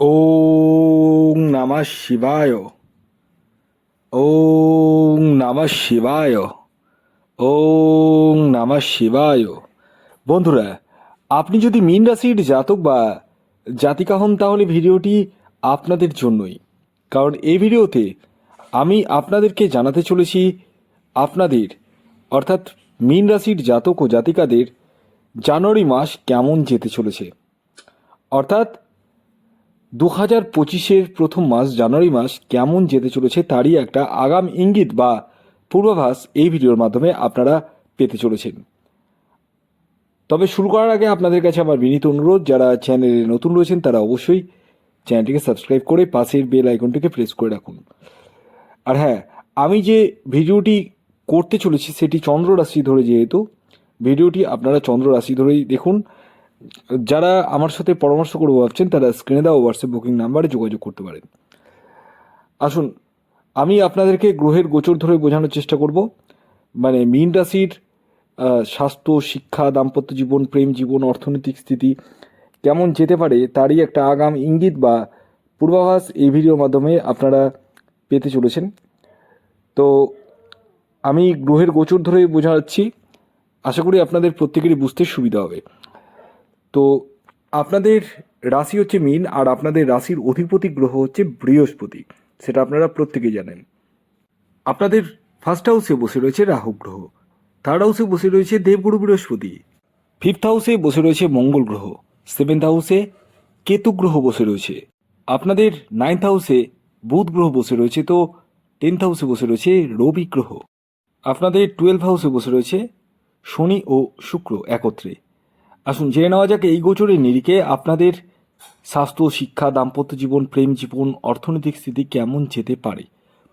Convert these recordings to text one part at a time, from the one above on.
ওং নমঃ শিবায়। ওং নমঃ শিবায়। ওং নমঃ শিবায়। বন্ধুরা, আপনি যদি মীন রাশির জাতক বা জাতিকা হন তাহলে ভিডিওটি আপনাদের জন্যই। কারণ এই ভিডিওতে আমি আপনাদেরকে জানাতে চলেছি আপনাদের, অর্থাৎ মীন রাশির জাতক ও জাতিকাদের জানুয়ারি মাস কেমন যেতে চলেছে। অর্থাৎ দু হাজার পঁচিশের প্রথম মাস, জানুয়ারি মাস, কেমন যেতে চলেছে তারই একটা আগাম ইঙ্গিত বা পূর্বাভাস এই ভিডিওর মাধ্যমে আপনারা পেতে চলেছেন। তবে শুরু করার আগে আপনাদের কাছে আমার বিনীত অনুরোধ, যারা চ্যানেলে নতুন রয়েছেন তারা অবশ্যই চ্যানেলটিকে সাবস্ক্রাইব করে পাশের বেল আইকনটিকে প্রেস করে রাখুন। আর হ্যাঁ আমি যে ভিডিওটি করতে চলেছি সেটি চন্দ্র রাশি ধরে যেহেতু, ভিডিওটি আপনারা চন্দ্র রাশি ধরেই দেখুন। যারা আমার সাথে পরামর্শ করব ভাবছেন, তারা স্ক্রিনে দেওয়া হোয়াটসঅ্যাপ বুকিং নাম্বারে যোগাযোগ করতে পারেন। আসুন, আমি আপনাদেরকে গ্রহের গোচর ধরে বোঝানোর চেষ্টা করব। মানে মীন রাশির স্বাস্থ্য, শিক্ষা, দাম্পত্য জীবন, প্রেম জীবন, অর্থনৈতিক স্থিতি কেমন যেতে পারে তারই একটা আগাম ইঙ্গিত বা পূর্বাভাস এই ভিডিওর মাধ্যমে আপনারা পেতে চলেছেন। তো আমি গ্রহের গোচর ধরে বোঝাচ্ছি। আশা করি আপনাদের প্রত্যেকেরই বুঝতে সুবিধা হবে। তো আপনাদের রাশি হচ্ছে মীন আর আপনাদের রাশির অধিপতি গ্রহ হচ্ছে বৃহস্পতি, সেটা আপনারা প্রত্যেকেই জানেন। আপনাদের ফার্স্ট হাউসে বসে রয়েছে রাহু গ্রহ থার্ড হাউসে বসে রয়েছে দেবগুরু বৃহস্পতি ফিফথ হাউসে বসে রয়েছে মঙ্গল গ্রহ সেভেন্থ হাউসে কেতু গ্রহ বসে রয়েছে। আপনাদের নাইন্থ হাউসে বুধ গ্রহ বসে রয়েছে, তো টেন্থ হাউসে বসে রয়েছে রবি গ্রহ। আপনাদের টুয়েলভ হাউসে বসে রয়েছে শনি ও শুক্র একত্রে। আসুন, জেনে নেওয়া যাক এই গোচরের নিরিখে আপনাদের স্বাস্থ্য, শিক্ষা, দাম্পত্য জীবন, প্রেম জীবন, অর্থনৈতিক স্থিতি কেমন যেতে পারে?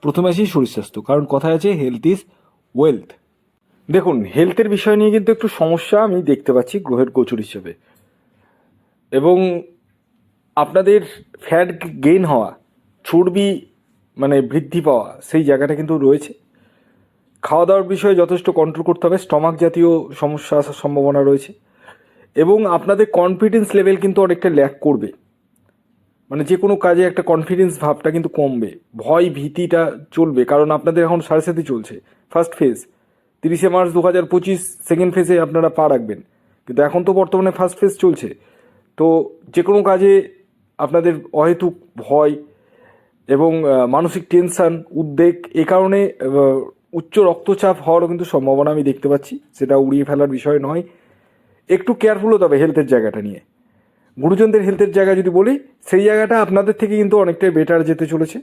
প্রথমে আসি শরীর স্বাস্থ্য, কারণ কথায় আছে হেলথ ইজ ওয়েলথ দেখুন হেলথের বিষয় নিয়ে কিন্তু একটু সমস্যা আমি দেখতে পাচ্ছি গ্রহের গোচর হিসেবে। এবং আপনাদের ফ্যাট গেইন হওয়া, চর্বি মানে বৃদ্ধি পাওয়া, সেই জায়গাটা কিন্তু রয়েছে। খাওয়া দাওয়ার বিষয়ে যথেষ্ট কন্ট্রোল করতে হবে, স্টমাক জাতীয় সমস্যা আসার সম্ভাবনা রয়েছে। এবং আপনাদের কনফিডেন্স লেভেল কিন্তু অনেকটা ল্যাক করবে। মানে যে কোনো কাজে একটা কনফিডেন্স ভাবটা কিন্তু কমবে। ভয় ভীতিটা চলবে, কারণ আপনাদের এখন সাড়ে সাথে চলছে ফার্স্ট ফেজ তিরিশে মার্চ দু হাজার পঁচিশ সেকেন্ড ফেজে আপনারা পা রাখবেন। কিন্তু এখন তো বর্তমানে ফার্স্ট ফেজ চলছে। তো যে কোনো কাজে আপনাদের অহেতুক ভয় এবং মানসিক টেনশন উদ্বেগ, এ কারণে উচ্চ রক্তচাপ হওয়ারও কিন্তু সম্ভাবনা আমি দেখতে পাচ্ছি। সেটা উড়িয়ে ফেলার বিষয় নয়। একটু কেয়ারফুল হতে হবে হেলথের জায়গাটা নিয়ে। গুরুজনদের হেলথের জায়গা যদি বলি, সেই জায়গাটা আপনাদের থেকে কিন্তু অনেকটাই বেটার যেতে চলেছে।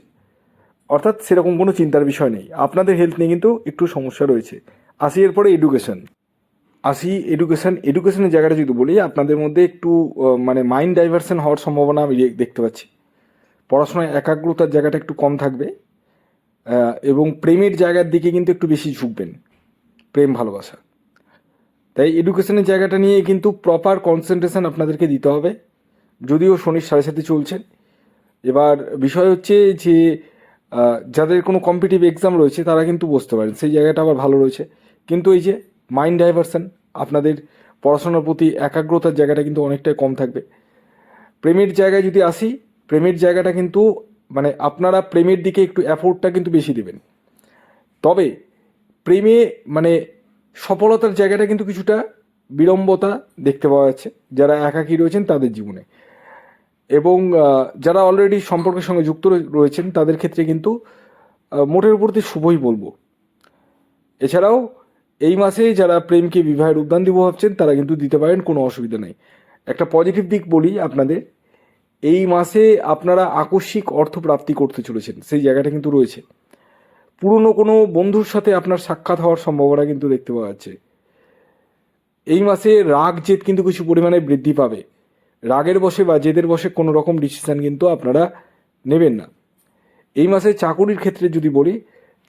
অর্থাৎ সেরকম কোনো চিন্তার বিষয় নেই। আপনাদের হেলথ নিয়ে কিন্তু একটু সমস্যা রয়েছে। আসি এরপরে এডুকেশন আসি এডুকেশন এডুকেশনের জায়গাটা যদি বলি, আপনাদের মধ্যে একটু মানে মাইন্ড ডাইভারশন হওয়ার সম্ভাবনা আমি দেখতে পাচ্ছি। পড়াশোনায় একাগ্রতার জায়গাটা একটু কম থাকবে এবং প্রেমের জায়গার দিকে কিন্তু একটু বেশি ঝুঁকবেন। প্রেম ভালোবাসা। তাই এডুকেশনের জায়গাটা নিয়ে কিন্তু প্রপার কনসেন্ট্রেশন আপনাদেরকে দিতে হবে। যদিও শনির সাড়ে সাথে চলছে। এবার বিষয় হচ্ছে যে যাদের কোনো কম্পিটিভ এক্সাম রয়েছে, তারা কিন্তু বসতে পারেন। সেই জায়গাটা আবার ভালো রয়েছে। কিন্তু এই যে মাইন্ড ডাইভারশন আপনাদের পড়াশোনার প্রতি একাগ্রতার জায়গাটা কিন্তু অনেকটাই কম থাকবে। প্রেমের জায়গায় যদি আসি, প্রেমের জায়গাটা কিন্তু মানে আপনারা প্রেমের দিকে একটু অ্যাফোর্টটা কিন্তু বেশি দেবেন। তবে প্রেমে মানে সফলতার জায়গাটা কিন্তু কিছুটা বিড়ম্বতা দেখতে পাওয়া যাচ্ছে। যারা একাকী রয়েছেন তাদের জীবনে। এবং যারা অলরেডি সম্পর্কের সঙ্গে যুক্ত রয়ে- রয়েছেন তাদের ক্ষেত্রে কিন্তু মোটের উপর শুভই বলব। এছাড়াও, এই মাসে যারা প্রেমকে বিবাহের উদ্যান দিব ভাবছেন, তারা কিন্তু দিতে পারেন, কোনো অসুবিধা নেই। একটা পজিটিভ দিক বলি আপনাদের, এই মাসে আপনারা আকস্মিক অর্থ প্রাপ্তি করতে চলেছেন। সেই জায়গাটা কিন্তু রয়েছে। পুরনো কোনো বন্ধুর সাথে আপনার সাক্ষাৎ হওয়ার সম্ভাবনা কিন্তু দেখতে পাওয়া যাচ্ছে। এই মাসে রাগ, জেদ কিন্তু কিছু পরিমাণে বৃদ্ধি পাবে। রাগের বসে বা জেদের বসে কোনো রকম ডিসিশন কিন্তু আপনারা নেবেন না। এই মাসে চাকুরির ক্ষেত্রে যদি বলি,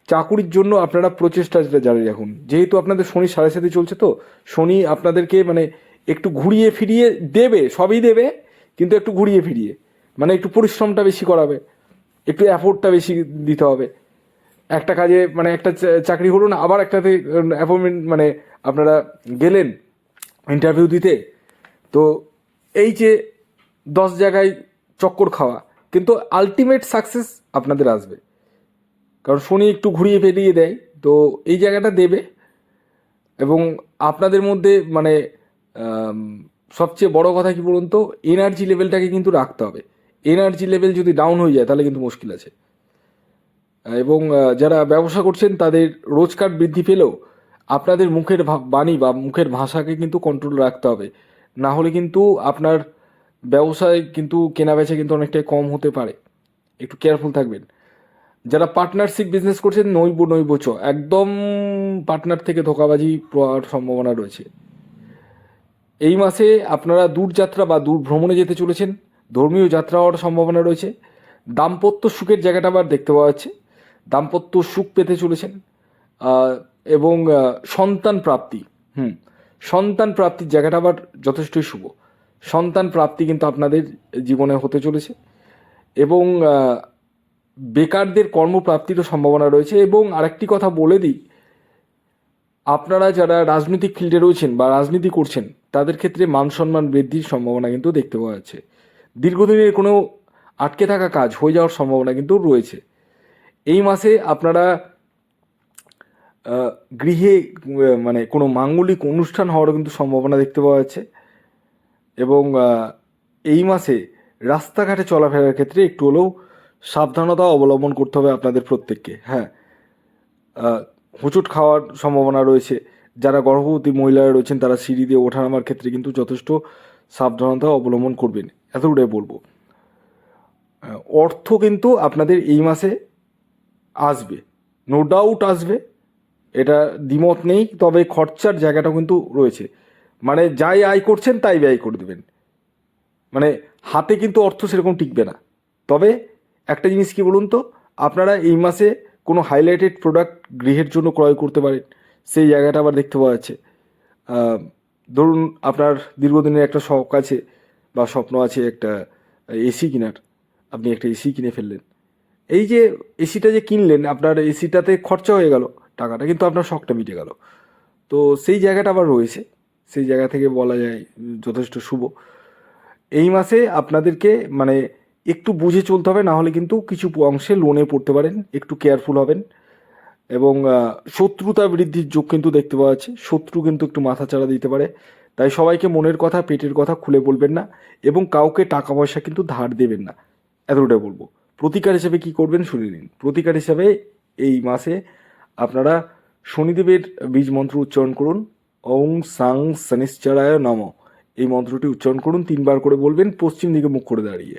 চাকুরির জন্য আপনারা প্রচেষ্টাটা জারি রাখুন। যেহেতু আপনাদের শনি সাড়ে সাথে চলছে তো, শনি আপনাদেরকে মানে একটু ঘুরিয়ে ফিরিয়ে দেবে, সবই দেবে, কিন্তু একটু ঘুরিয়ে ফিরিয়ে। মানে একটু পরিশ্রমটা বেশি করাবে, একটু অ্যাফোর্টটা বেশি দিতে হবে। একটা কাজে মানে একটা চাকরি হলো না, আবার একটাতে অ্যাপয়েন্টমেন্ট মানে আপনারা গেলেন ইন্টারভিউ দিতে। তো এই যে দশ জায়গায় চক্কর খাওয়া, কিন্তু আলটিমেট সাকসেস আপনাদের আসবে। কারণ শনি একটু ঘুরিয়ে ফেরিয়ে দেয়, তো এই জায়গাটা দেবে। এবং আপনাদের মধ্যে মানে সবচেয়ে বড় কথা কি বলুন তো এনার্জি লেভেলটাকে কিন্তু রাখতে হবে। এনার্জি লেভেল যদি ডাউন হয়ে যায়, তাহলে কিন্তু মুশকিল আছে। এবং যারা ব্যবসা করছেন, তাদের রোজগার বৃদ্ধি পেলেও আপনাদের মুখের বাণী বা মুখের ভাষাকে কিন্তু কন্ট্রোল রাখতে হবে। না হলে কিন্তু আপনার ব্যবসায় কিন্তু কেনাবেচা কিন্তু অনেকটাই কম হতে পারে। একটু কেয়ারফুল থাকবেন। যারা পার্টনারশিপ বিজনেস করছেন নৈব নৈব চ। একদম পার্টনার থেকে ধোকাবাজি পাওয়ার সম্ভাবনা রয়েছে। এই মাসে আপনারা দূর যাত্রা বা দূর ভ্রমণে যেতে চলেছেন। ধর্মীয় যাত্রা হওয়ার সম্ভাবনা রয়েছে। দাম্পত্য সুখের জায়গাটা আবার দেখতে পাওয়া যাচ্ছে। দাম্পত্য সুখ পেতে চলেছেন এবং সন্তান প্রাপ্তি, হুম, সন্তান প্রাপ্তির জায়গাটা আবার যথেষ্টই শুভ। সন্তান প্রাপ্তি কিন্তু আপনাদের জীবনে হতে চলেছে এবং বেকারদের কর্মপ্রাপ্তিরও সম্ভাবনা রয়েছে এবং আরেকটি কথা বলে দিই, আপনারা যারা রাজনৈতিক ফিল্ডে রয়েছেন বা রাজনীতি করছেন, তাদের ক্ষেত্রে মান সম্মান বৃদ্ধির সম্ভাবনা কিন্তু দেখতে পাওয়া যাচ্ছে। দীর্ঘদিনের কোনো আটকে থাকা কাজ হয়ে যাওয়ার সম্ভাবনা কিন্তু রয়েছে। এই মাসে আপনারা গৃহে মানে কোনো মাঙ্গলিক অনুষ্ঠান হওয়ারও কিন্তু সম্ভাবনা দেখতে পাওয়া যাচ্ছে এবং এই মাসে রাস্তাঘাটে চলাফেরার ক্ষেত্রে একটু হলেও সাবধানতা অবলম্বন করতে হবে আপনাদের প্রত্যেককে হ্যাঁ। হোঁচট খাওয়ার সম্ভাবনা রয়েছে। যারা গর্ভবতী মহিলারা রয়েছেন, তারা সিঁড়ি দিয়ে ওঠানামার ক্ষেত্রে কিন্তু যথেষ্ট সাবধানতা অবলম্বন করবেন এতটাই বলব। অর্থ কিন্তু আপনাদের এই মাসে আসবে। নো ডাউট আসবে। এটা দ্বিমত নেই, তবে খরচার জায়গাটাও কিন্তু রয়েছে। মানে যাই আয় করছেন, তাই ব্যয় করে দেবেন। মানে হাতে কিন্তু অর্থ সেরকম টিকবে না। তবে একটা জিনিস কি বলুন তো, আপনারা এই মাসে কোনো হাইলাইটেড প্রোডাক্ট গৃহের জন্য ক্রয় করতে পারেন। সেই জায়গাটা আবার দেখতে পাওয়া যাচ্ছে। ধরুন আপনার দীর্ঘদিনের একটা শখ আছে, বা স্বপ্ন আছে একটা এসি কেনার। আপনি একটা এসি কিনে ফেললেন। এই যে এসিটা যে কিনলেন, আপনার এসিটাতে খরচা হয়ে গেল টাকাটা, কিন্তু আপনার শখটা মিটে গেল। তো সেই জায়গাটা আবার রয়েছে। সেই জায়গা থেকে বলা যায় যথেষ্ট শুভ। এই মাসে আপনাদেরকে মানে একটু বুঝে চলতে হবে, না হলে কিন্তু কিছু অংশে লোনে পড়তে পারেন, একটু কেয়ারফুল হবেন। এবং শত্রুতা বৃদ্ধির যোগ কিন্তু দেখতে পাওয়া যাচ্ছে। শত্রু কিন্তু একটু মাথা চাড়া দিতে পারে। তাই সবাইকে মনের কথা, পেটের কথা খুলে বলবেন না। এবং কাউকে টাকা পয়সা কিন্তু ধার দেবেন না। এতটাই বলব। প্রতিকার হিসেবে কি করবেন শুনে নিন। প্রতিকার হিসাবে এই মাসে আপনারা শনিদেবের বীজ মন্ত্র উচ্চারণ করুন। ওং সাং শনিশ্চরায় নম। এই মন্ত্রটি উচ্চারণ করুন, তিনবার করে বলবেন, পশ্চিম দিকে মুখ করে দাঁড়িয়ে।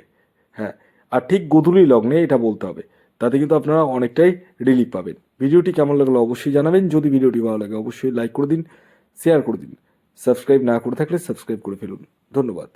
হ্যাঁ আর ঠিক গোধূলি লগ্নে এটা বলতে হবে। তাতে কিন্তু আপনারা অনেকটাই রিলিফ পাবেন। ভিডিওটি কেমন লাগল অবশ্যই জানাবেন। যদি ভিডিওটি ভালো লাগে, অবশ্যই লাইক করে দিন শেয়ার করে দিন। সাবস্ক্রাইব না করে থাকলে সাবস্ক্রাইব করে ফেলুন। ধন্যবাদ।